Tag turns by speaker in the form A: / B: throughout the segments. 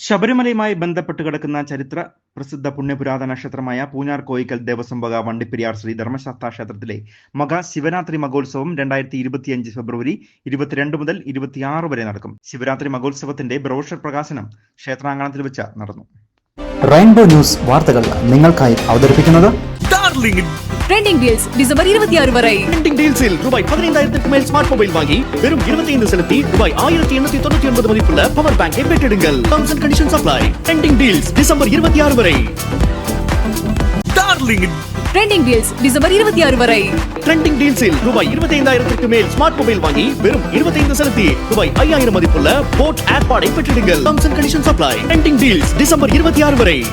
A: ശബരിമലയുമായി ബന്ധപ്പെട്ട് കിടക്കുന്ന ചരിത്ര പ്രസിദ്ധ പുണ്യപുരാതന ക്ഷേത്രമായ പൂഞ്ഞാർ കോയിക്കൽ ദേവസ്വം വക വണ്ടിപ്പെരിയാർ ശ്രീ ധർമ്മശാസ്ത്ര ക്ഷേത്രത്തിലെ മഹാ ശിവരാത്രി മഹോത്സവം രണ്ടായിരത്തി ഇരുപത്തിയഞ്ച് ഫെബ്രുവരി ഇരുപത്തിരണ്ട് മുതൽ ഇരുപത്തിയാറ് വരെ നടക്കും. ശിവരാത്രി മഹോത്സവത്തിന്റെ ബ്രോഷർ പ്രകാശനം ക്ഷേത്രാങ്കണത്തിൽ വെച്ച് നടന്നു.
B: റെയിൻബോ ന്യൂസ് വാർത്തകൾ നിങ്ങൾക്കായി അവതരിപ്പിക്കുന്നത്
C: ட்ரெண்டிங் டீல்ஸ் டிசம்பர் இருபத்தி ஆறு வரை.
D: ட்ரெண்டிங் டீல்ஸில் ரூபாய் பதினைந்தாயிரத்திற்கு மேல் ஸ்மார்ட் மொபைல் வாங்கி வெறும் இருபத்தி செலுத்தி ரூபாய் ஆயிரத்தி எண்ணூத்தி தொண்ணூத்தி ஒன்பது மதிப்புள்ள பவர் பேங்கை பெற்றிடுங்கள். Terms and conditions apply trending deals December இருபத்தி ஆறு வரை. டார்லிங்
C: ட்ரெண்டிங் டீல்ஸ் டிசம்பர் இருபத்தி ஆறு வரை.
D: ட்ரெண்டிங் டீல்ஸில் ரூபாய் இருபத்தி ஐந்தாயிரத்திற்கு மேல் ஸ்மார்ட் மொபைல் வாங்கி வெறும் இருபத்தைந்து செலுத்தி ரூபாய் ஐயாயிரம் மதிப்புள்ள போட் ஏர்பாடை பெற்றிடுங்கள். Terms and conditions apply trending deals December இருபத்தி ஆறு வரை.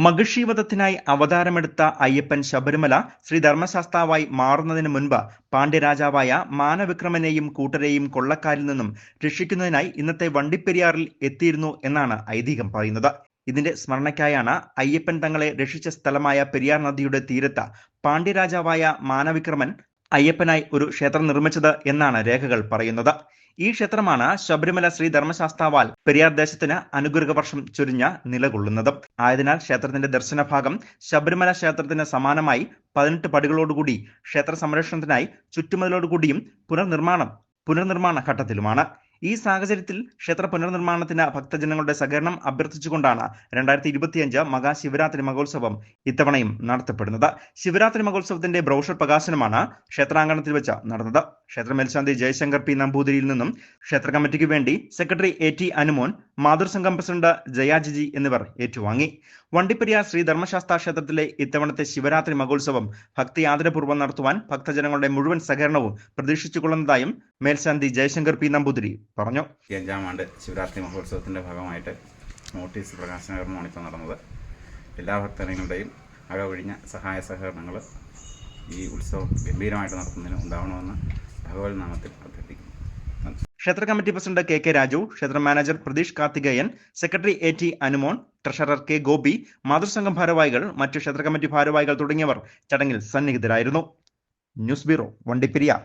A: മഹിഷീവധത്തിനായി അവതാരമെടുത്ത അയ്യപ്പൻ ശബരിമല ശ്രീ ധർമ്മശാസ്താവായി മാറുന്നതിന് മുൻപ് പാണ്ഡ്യരാജാവായ മാനവിക്രമനെയും കൂട്ടരെയും കൊള്ളക്കാരിൽ നിന്നും രക്ഷിക്കുന്നതിനായി ഇന്നത്തെ വണ്ടിപ്പെരിയാറിൽ എത്തിയിരുന്നു എന്നാണ് ഐതിഹ്യം പറയുന്നത്. ഇതിന്റെ സ്മരണയ്ക്കായാണ് അയ്യപ്പൻ തങ്ങളെ രക്ഷിച്ച സ്ഥലമായ പെരിയാർ നദിയുടെ തീരത്ത് പാണ്ഡ്യരാജാവായ മാനവിക്രമൻ അയ്യപ്പനായി ഒരു ക്ഷേത്രം നിർമ്മിച്ചത് എന്നാണ് രേഖകൾ പറയുന്നത്. ഈ ക്ഷേത്രമാണ് ശബരിമല ശ്രീ ധർമ്മശാസ്താവാൽ പെരിയാർ ദേശത്തിന് അനുഗ്രഹ വർഷം ചൊരിഞ്ഞ നിലകൊള്ളുന്നത്. ആയതിനാൽ ക്ഷേത്രത്തിന്റെ ദർശനഭാഗം ശബരിമല ക്ഷേത്രത്തിന് സമാനമായി പതിനെട്ട് പടികളോടുകൂടി ക്ഷേത്ര സംരക്ഷണത്തിനായി ചുറ്റുമതിലോടുകൂടിയും പുനർനിർമ്മാണം പുനർനിർമ്മാണ ഘട്ടത്തിലുമാണ്. ഈ സാഹചര്യത്തിൽ ക്ഷേത്ര പുനർനിർമ്മാണത്തിന് ഭക്തജനങ്ങളുടെ സഹകരണം അഭ്യർത്ഥിച്ചുകൊണ്ടാണ് രണ്ടായിരത്തി ഇരുപത്തിയഞ്ച് മഹാശിവരാത്രി മഹോത്സവം ഇത്തവണയും നടത്തപ്പെടുന്നത്. ശിവരാത്രി മഹോത്സവത്തിന്റെ ബ്രോഷർ പ്രകാശനമാണ് ക്ഷേത്രാങ്കണത്തിൽ വെച്ച് നടന്നത്. ക്ഷേത്ര മേൽശാന്തി ജയശങ്കർ പി നമ്പൂതിരിയിൽ നിന്നും ക്ഷേത്ര കമ്മിറ്റിക്ക് വേണ്ടി സെക്രട്ടറി എ ടി അനുമോൻ മാതൃസംഘം പ്രസിഡന്റ് ജയാജിജി എന്നിവർ ഏറ്റുവാങ്ങി. വണ്ടിപ്പെരിയാർ ശ്രീ ധർമ്മശാസ്ത്ര ക്ഷേത്രത്തിലെ ഇത്തവണത്തെ ശിവരാത്രി മഹോത്സവം ഭക്തി ആദരപൂർവം നടത്തുവാൻ ഭക്തജനങ്ങളുടെ മുഴുവൻ സഹകരണവും പ്രതീക്ഷിച്ചുകൊള്ളുന്നതായും മേൽശാന്തി ജയശങ്കർ പി നമ്പൂതിരി പറഞ്ഞു.
E: അഞ്ചാം ആണ്ട് ശിവരാത്രി മഹോത്സവത്തിന്റെ ഭാഗമായിട്ട് നോട്ടീസ് പ്രകാശനകരണമാണ് ഇപ്പോൾ നടന്നത്. എല്ലാ ഭക്തജനങ്ങളുടെയും അകവഴിഞ്ഞ സഹായ സഹകരണങ്ങൾ ഈ ഉത്സവം ഗംഭീരമായിട്ട് നടത്തുന്നതിന് ഉണ്ടാവണമെന്ന് ഭഗവത് നാമത്തിൽ
A: ക്ഷേത്ര committee president K K Raju ക്ഷേത്ര manager Pratheesh Karthikayan secretary A T Anumon treasurer K Gopi മാതൃസംഘം ഭാരവാഹികൾ മറ്റു ക്ഷേത്ര കമ്മിറ്റി ഭാരവാഹികൾ തുടങ്ങിയവർ ചടങ്ങിൽ സന്നിഹിതരായിരുന്നു. News bureau Vandiperiyar.